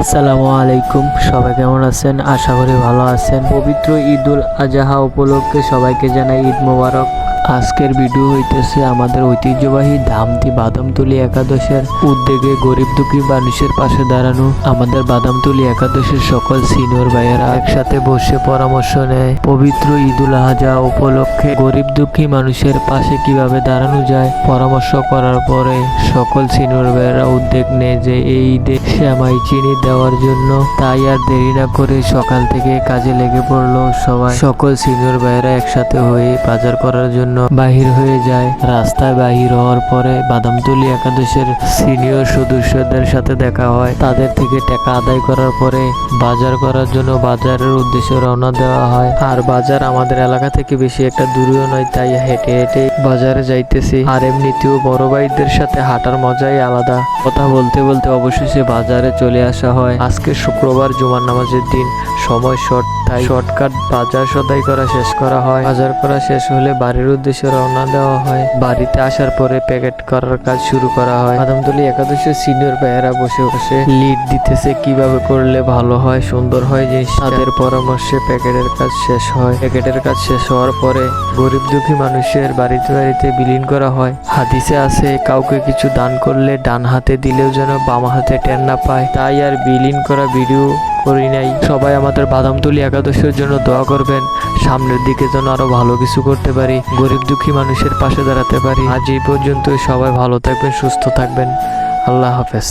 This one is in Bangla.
আসসালামু আলাইকুম, সবাই কেমন আছেন? আশা করি ভালো আছেন। পবিত্র ঈদুল আজহা উপলক্ষে সবাইকে জানাই ঈদ মোবারক। আজকের ভিডিও হইতেছে আমাদের ঐতিহ্যবাহী ধামতি বাদামতুলি একাদশের উদ্যোগে গরিব দুঃখী মানুষের পাশে দাঁড়ানো আমাদের বাদামতুলি একাদশের সকল সিনিয়র ভাইয়েরা একসাথে বসে পরামর্শ নেয়। পবিত্র ঈদুল আজহা উপলক্ষে গরিব দুঃখী মানুষের পাশে কীভাবে দাঁড়ানো যায় পরামর্শ করার পরে সকল সিনিয়র ভাইয়েরা উদ্যোগ নেয় যে এই ঈদে শ্যামাই চিনি দেওয়ার জন্য। তাই আর দেরি না করে সকাল থেকে কাজে লেগে পড়ল সবাই। সকল সিনিয়র ভাইয়েরা একসাথে হয়ে বাজার করার জন্য বাহির হয়ে যায়। রাস্তায় বাহির হওয়ার পরে বাদামতুলি একাদশের সিনিয়র সদস্যদের সাথে দেখা হয়। তাদের থেকে টাকা আদায় করার পরে বাজার করার জন্য বাজারের উদ্দেশ্যে রওনা দেওয়া হয়। আর বাজার আমাদের এলাকা থেকে বেশি একটা দূরেও নয়, তাই হেঁটে হেঁটে বাজারে যাইতেছি। আর এমনিতেও বড় ভাইদের সাথে হাঁটার মজাই আলাদা। কথা বলতে বলতে অবশেষে বাজারে চলে আসা হয়। আজকে শুক্রবার জুমার নামাজের দিন। সময় শর্ট তাই শর্টকাট বাজার সদাই করা শেষ করা হয়। বাজার করা শেষ হলে বাড়ির উদ্দেশ্যে রওনা দেওয়া হয়। বাড়িতে আসার পরে প্যাকেট করার কাজ শুরু করা হয়। বাদামতলি একাদশের সিনিয়র ভাইয়েরা বসে বসে লিড দিতেছে কীভাবে করলে ভালো হয়, সুন্দর হয় জিনিস। তাদের পরামর্শে প্যাকেটের কাজ শেষ হয়। প্যাকেটের কাজ শেষ হওয়ার পরে গরিব দুঃখী মানুষের বাড়িতে বাড়িতে বিলীন করা হয়। হাদিসে আছে, কাউকে কিছু দান করলে ডান হাতে দিলেও যেন বাম হাতে টেন না পায়। তাই আর বিলীন করা ভিডিও করি নাই। সবাই আমাদের বাদামতুলি একাদশের জন্য দোয়া করবেন। সামনের দিকে যেন আরও ভালো কিছু করতে পারি, গরিব দুঃখী মানুষের পাশে দাঁড়াতে পারি। আজ এই পর্যন্ত সবাই ভালো থাকবেন, সুস্থ থাকবেন। আল্লাহ হাফেজ।